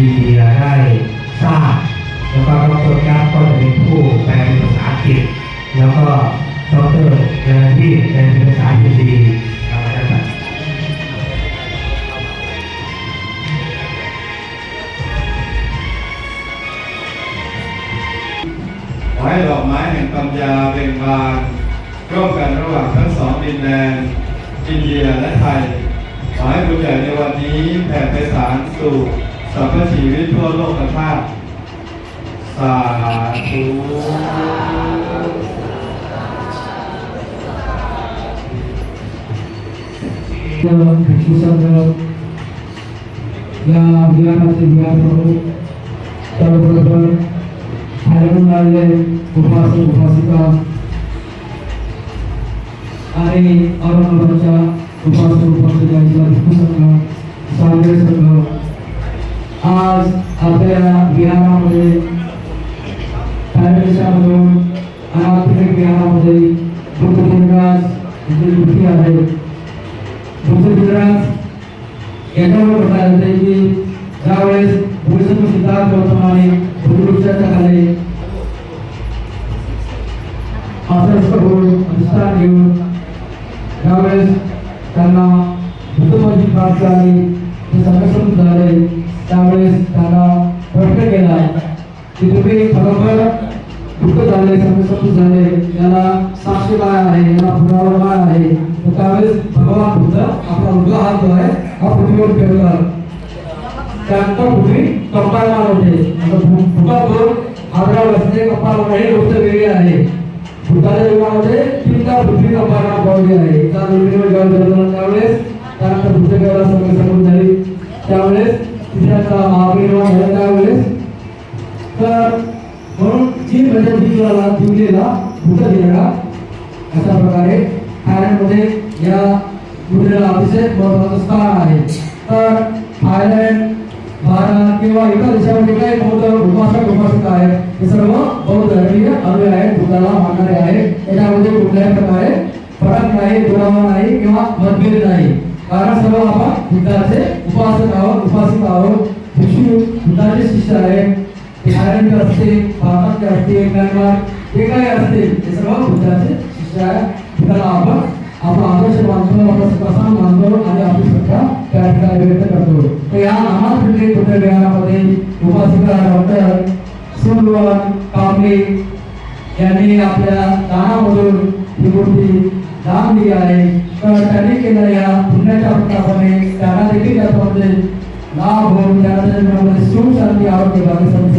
ที่เราได้ทราบแล้วก็ดรยักษ์ก็จะเป็นผู้แปลเป็นภาษาอังกฤษ แล้วก็ดรเจริญที่เป็นภาษาอังกฤษไว้ดอกไม้แห่งปัญญาเป็นบานร่วมกันระหว่างทั้งสองดินแดนอินเดียและไทย ขอให้ผู้ใหญ่ในวันนี้แผ่ไปสารสู่ สรรพชีวิตทั่วโลกธาตุสาธุเจ้าคุณผู้ชมเรายาวิญาณจิตวิญญาณรู้ตัวบุตรภายในนั้นเลยบุพสุบุพสิกาอะไรอารมณ์บัญชาบุพสุบุพสิกาจิตผู้ชมเราสาธุชมเรา आज आपल्या विहारामध्ये देशामधून अनाथपिंड विहारामध्ये बुद्ध देवराज यांची मूर्ती आहे बुद्ध देवराज याच्यावर म्हटलं जाते की ज्यावेळेस बुद्ध सिद्धार्थ गौतमाने बुद्धवृक्षाच्या खाली आसनस्थ होऊन अधिष्ठान घेऊन त्यावेळेस त्यांना बुद्धमती प्राप्त झाली संघर्ष झाले त्यावेळेस त्यांना प्रश्न केला की तुम्ही खरोखर दुःख झाले संघर्ष झाले याला साक्षी काय आहे याला पुरावा काय आहे तर त्यावेळेस भगवान बुद्ध आपला उजवा हात जो आहे हा पृथ्वीवर फिरवला त्यानंतर पृथ्वी कंपाळणार होते भूतावर हादरावर असणे कंपाळणार हे गोष्ट वेगळी आहे भूताच्या युगामध्ये तीनदा पृथ्वी कंपाळणार पावली आहे एका पृथ्वीवर त्यावेळेस त्यानंतर बुद्धदेवाला सगळं समजून झाली त्यावेळेस तिसऱ्यांचा महापरिनिर्वाण झाला त्यावेळेस. तर म्हणून जी म्हणजे जीवनाला जीवलेला भूत दिलेला अशा प्रकारे थायलंडमध्ये या बुद्धेला अतिशय महत्वाचं स्थान आहे. तर थायलंड भारत किंवा इतर देशामध्ये काही बौद्ध उपासक उपासक आहेत हे सर्व बौद्ध धर्मीय अनुय आहेत बुद्धाला मानणारे आहेत. त्याच्यामध्ये कुठल्याही प्रकारे फरक नाही दुरावा नाही किंवा मतभेद नाही. कारण सर्व आपण बुद्धाचे उपासक आहोत उपासिक आहोत. भिक्षू बुद्धाचे शिष्य आहेत. ते थायलंड असतील भारतातले असतील म्यानमार जे काही असते ते सर्व बुद्धाचे शिष्य आहे बुद्धाला आपण आपला आदर्श मानतो आपला प्रसाद मानतो आणि आपली श्रद्धा त्या ठिकाणी व्यक्त करतो. तर या अनाथ बुद्ध विहारामध्ये उपासिका डॉक्टर सुनवन कांबळे यांनी आपल्या दानामधून ही मूर्ती दान दिली आहे? त्यांनी केलेल्या या पुण्याच्या प्रतापाने त्यांना देखील त्याच्यामध्ये लाभ होऊन त्यांना सुख शांती आरोग्य भाग्य समज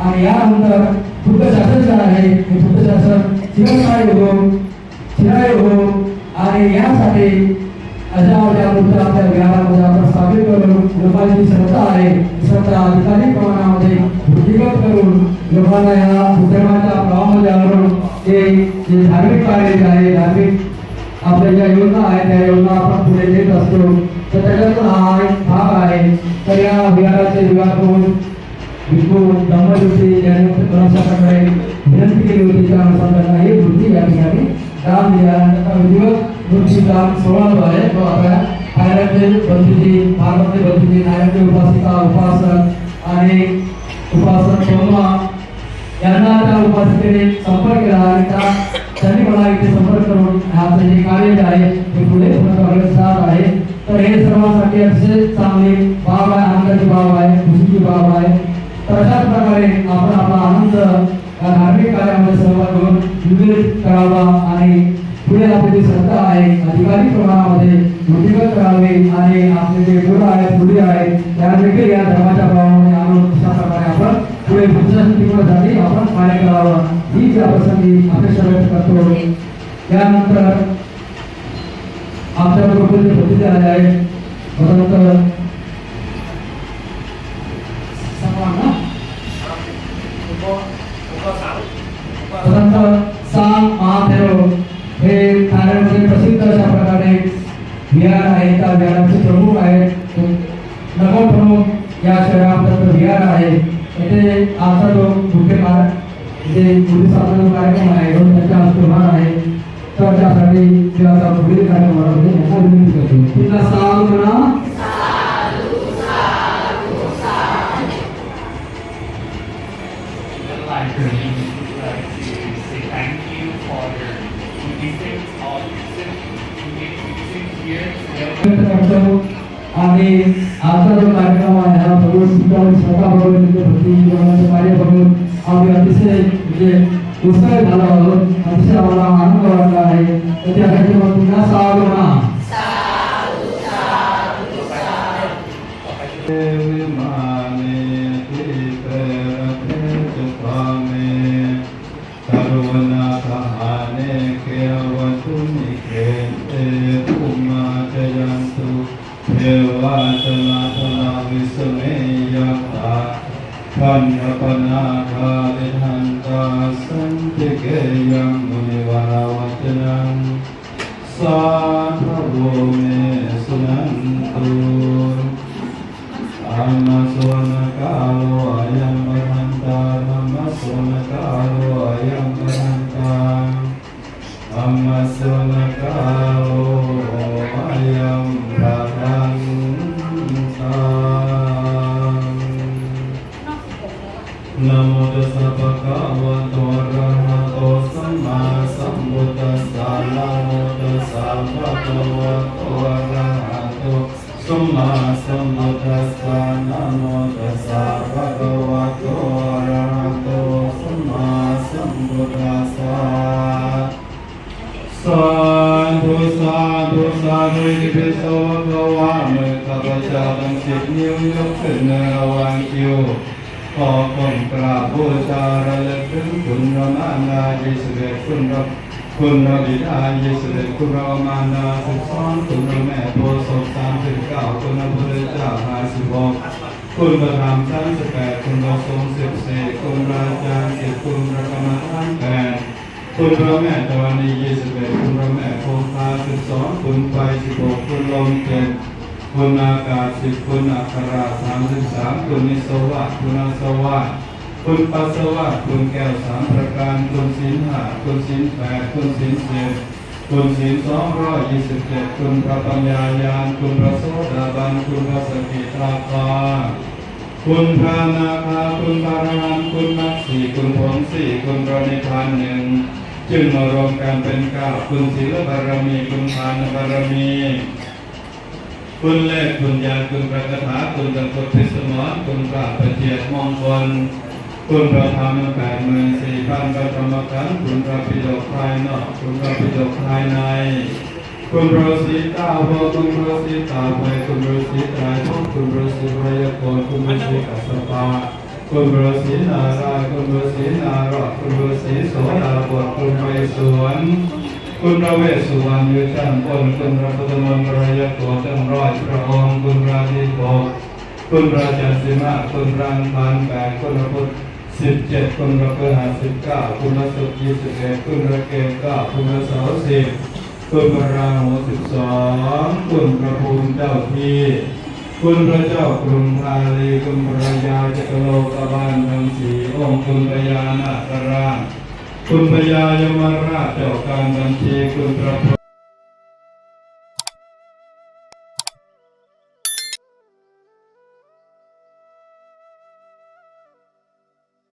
आणि यानंतर बुद्ध शासन जे आहे हे बुद्ध शासन चिरस्थायी हो चिरायू हो आणि यासाठी अशा या बुद्ध आपल्या विहारामध्ये आपण स्थापित करून लोकांची श्रद्धा आहे. श्रद्धा अधिकाधिक प्रमाणामध्ये वृद्धिगत करून लोकांना या बुद्धमाच्या प्रवाहामध्ये आणून ते जे धार्मिक कार्य जे आहे आपल्या ज्या योजना आहेत त्या योजना आपण पुढे नेत असतो. तर त्याच्यातून हा एक भाग आहे. तर या विहाराचे विभाग करून विष्णू ब्रह्मज्योती यांनी प्रशासनाकडे विनंती केली होती त्या अनुसार ही वृत्ती या ठिकाणी दान दिल्यानंतर विधिवत मूर्ती दान सोहळा जो आहे. तो आपल्या थायलंडचे बंधूजी भारतातले बंधूजी नायकचे उपासिका उपासक आणि उपासक सोमा यांना त्या उपासिकेने संपर्क केला आणि त्या सर्वांसाठी अतिशय चांगले बाब आहे आनंदाचे बाब आहे खुशीचे बाब आहे. तर अशाच प्रकारे आपण आपला आनंद या धार्मिक कार्यामध्ये सहभाग घेऊन विविध करावा आणि पुढे आपली जी श्रद्धा आहे अधिकारी प्रमाणामध्ये वृद्धिगत करावे आणि आपले जे गुरु आहेत मुली आहेत त्या देखील या धर्माच्या प्रभावामध्ये आणून अशा प्रकारे आपण पुढे पुढच्या आपण कार्य करावं. ही ज्या प्रसंगी अपेक्षा व्यक्त करतो यानंतर आमच्या बरोबर जे प्रतिनिधी आले आहेत महादेव हे थायलंडचे प्रसिद्ध अशा प्रकारे विहार आहे त्या विहाराचे प्रमुख आहेत नगर या शहरात विहार आहे येथे आजचा जो मुख्य कार्यक्रम आहे तो होणार आहे त्याच्यासाठी ते आता पुढील कार्यक्रमामध्ये विनंती करतो. तिला साधू म्हणा आणि आजचा जो कार्यक्रम आहे हा भगवत स्वतः भगवत कार्य बघून आम्ही अतिशय म्हणजे उत्साहित झालो आहोत अतिशय आम्हाला आनंद वाटला आहे. तर त्यासाठी मग पुन्हा सावध म्हणा. ปัญญปนาภาลิทันตาสันติเกยังมุนิวราวจนังสาธโวเมสุนันตุอามาสวนาคาโลอยังบันตาอามาสวนาคาโลอยังบันตาอามาสวนาคา มาสกุทธัสสะนะโมตัสสะภะคะวะโตอะระโตสัมาสกุทธัสสะสาธุสาธุสาธุที่เป็สวะภวะเมข้พเจ้าทั้งสิบนิ้ยกขึ้นใว่งคิวขอคงกราบบูชาระลึกถึงคุณพระมารดาที่เสด็จขึ้นรับ คุณพระบิดาที่เสด็จคุณระมารดาสิบสองคุณระแม่โพธิ์สามสิบเก้าคุณพระพุทธเจ้าห้าสิบหกคุณพระธรรมสามสิบแปดคุณระสงสิบสี่คุณระอาจารย์สิบคุณพระกรรมฐานแปดคุณพระแม่ธรณียี่สิบเอ็ดคุณพระแม่คงคาสิบสองคุณไฟสิบหกคุณลมเจ็ดคุณอากาศสิบคุณอัคราสามสิบสามคุณนิสวะคุณอาสวะ คุณปัสสาวะคุณแก้วสามประการคุณสินห้าคุณสินแปดคุณสินเจ็ดคุณสินสองร้อยยี่สิบเจ็ดคุณพระปัญญายาณคุณพระโสดาบันคุณพระสกิทาคาคุณพระนาคาคุณพระรหันต์คุณมรรคสี่คุณผลสี่คุณพระนิพพานหนึ่งจึงมารวมกันเป็นเก้าคุณศีลบารมีคุณทานบารมีคุณเล็กคุณยาคุณพระคาถาคุณตะกุพิสมรคุณพระประเจียมงคล คุณพระธรรมแปดหมื่นสี่พันพระธรรมขันธ์คุณพระปิฎกภายนอกคุณพระปิฎกภายใน คุณพระสีตาโพคุณพระสีตาโพคุณพระสีตายภพคุณพระสีพยโกรคุณพระสีกัสสปาคุณพระสีนาราคุณพระสีนารอดคุณพระสีโสดาบทคุณพระสวนคุณพระเวสสุวรรณยู่ชั้นบนคุณพระพุทธมนตระยโกตั้งร้อยพระองค์คุณพระทิโกคุณพระจันทร์สิมาคุณพระพันแปดคุณพระพุทธ สิบเจ็ดคุณพระพฤหัสสิบเก้าคุณระศุกร์ยี่สิบเอ็ดคุณระเกศเก้าคุณระเสาร์สิบคุณพระราหูสิบสองคุณพระภูมิเจ้าที่คุณพระเจ้ากรุงพาลีคุณพระยาจักรโลกบาลทั้งสี่องค์คุณพญานาคราชคุณพญายมราชเจ้าการบัญชีคุณพระพร